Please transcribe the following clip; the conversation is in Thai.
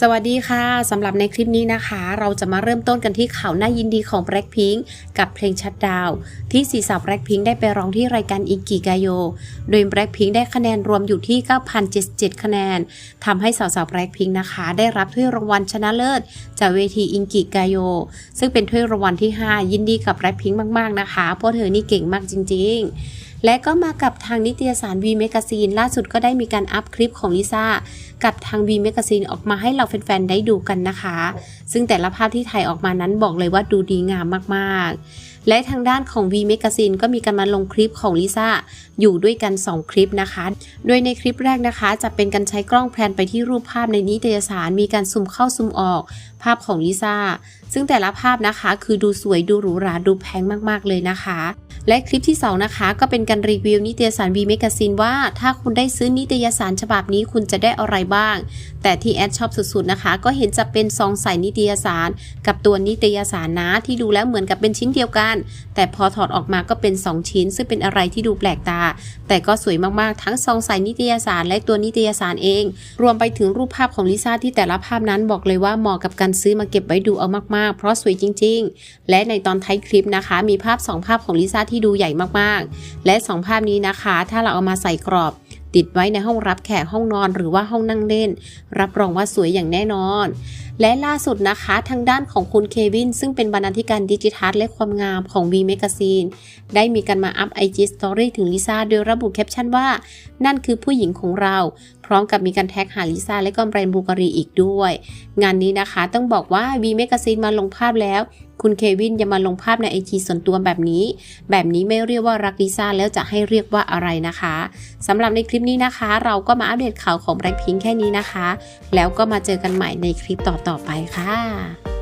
สวัสดีค่ะสำหรับในคลิปนี้นะคะ เราจะมาเริ่มต้นกันที่ข่าวน่ายินดีของ Blackpink กับเพลงชัดดาวที่สีสาว Blackpink ได้ไปร้องที่รายการอิงกิกาโย โดย Blackpink ได้คะแนนรวมอยู่ที่ 9,077 คะแนนทำให้สาวๆ Blackpink นะคะ ได้รับถ้วยรางวัลชนะเลิศ จากเวทีอิงกิกาโย ซึ่งเป็นถ้วยรางวัลที่ 5 ยินดีกับ Blackpink มากๆนะคะเพราะเธอนี่เก่งมากจริง ๆ และก็มากับทางนิตยสาร V Magazine ล่าสุดก็ได้มีการอัพคลิปของลิซ่ากับทาง V Magazine ออกมาให้เราแฟนๆได้ดูกันนะคะ ซึ่งแต่ละภาพที่ถ่ายออกมานั้นบอกเลยว่าดูดีงามมากๆ และทางด้านของ V Magazine ก็มีการมาลงคลิปของลิซ่าอยู่ด้วยกัน 2 คลิปนะคะ โดยในคลิปแรกนะคะ จะเป็นการใช้กล้องแพลนไปที่รูปภาพในนิตยสาร มีการซูมเข้าซูมออก ภาพของลิซ่าซึ่งแต่ละภาพนะคะคือดูสวยดูหรูหราดูแพงมากๆเลยนะคะ และคลิปที่ 2 นะคะก็เป็นการรีวิวนิตยสาร V Magazine ว่าถ้าคุณได้ซื้อนิตยสารฉบับนี้คุณจะได้อะไรบ้าง แต่ที่แอดชอบสุดๆนะคะ ก็เห็นจะเป็นซองใส่นิตยสาร กับตัวนิตยสารนะที่ดูแล้วเหมือนกับเป็นชิ้นเดียวกันแต่พอถอดออกมาก็เป็น 2 ชิ้น ซึ่งเป็นอะไรที่ดูแปลกตา แต่ก็สวยมากๆ ทั้งซองใส่นิตยสารและตัวนิตยสารเอง รวมไปถึงรูปภาพของลิซ่าที่แต่ละภาพนั้นบอกเลยว่าเหมาะกับการซื้อมาเก็บไว้ดูเอามากๆ เพราะสวยจริง ๆ และในตอนท้ายคลิปนะคะ มีภาพ 2 ภาพของลิซ่าที่ดูใหญ่มากๆ และ 2 ภาพนี้นะคะ ถ้าเราเอามาใส่กรอบ ติดไว้ในห้องรับแขกห้องนอนหรือว่าห้องนั่งเล่น รับรองว่าสวยอย่างแน่นอน และล่าสุดนะคะทางด้านของคุณเควิน ซึ่งเป็นบรรณาธิการดิจิทัลและความงามของ V Magazine ได้มีการมาอัพ IG Story ถึงลิซ่าโดยระบุแคปชั่นว่า นั่นคือผู้หญิงของเราพร้อมกับมีการแท็กหาลิซ่าและก็แบรนด์บูการีอีกด้วย งานนี้นะคะต้องบอกว่า V ีเมกซินมาลงภาพแล้ว คุณเควินยังมาลงภาพในไอจีส่วนตัวแบบนี้ แบบนี้ไม่เรียกว่ารักลิซ่าแล้วจะให้เรียกว่าอะไรนะคะสำหรับในคลิปนี้นะคะ เราก็มาอัปเดตข่าวของแบล็คพิงแค่นี้นะคะ แล้วก็มาเจอกันใหม่ในคลิปต่อๆไปค่ะ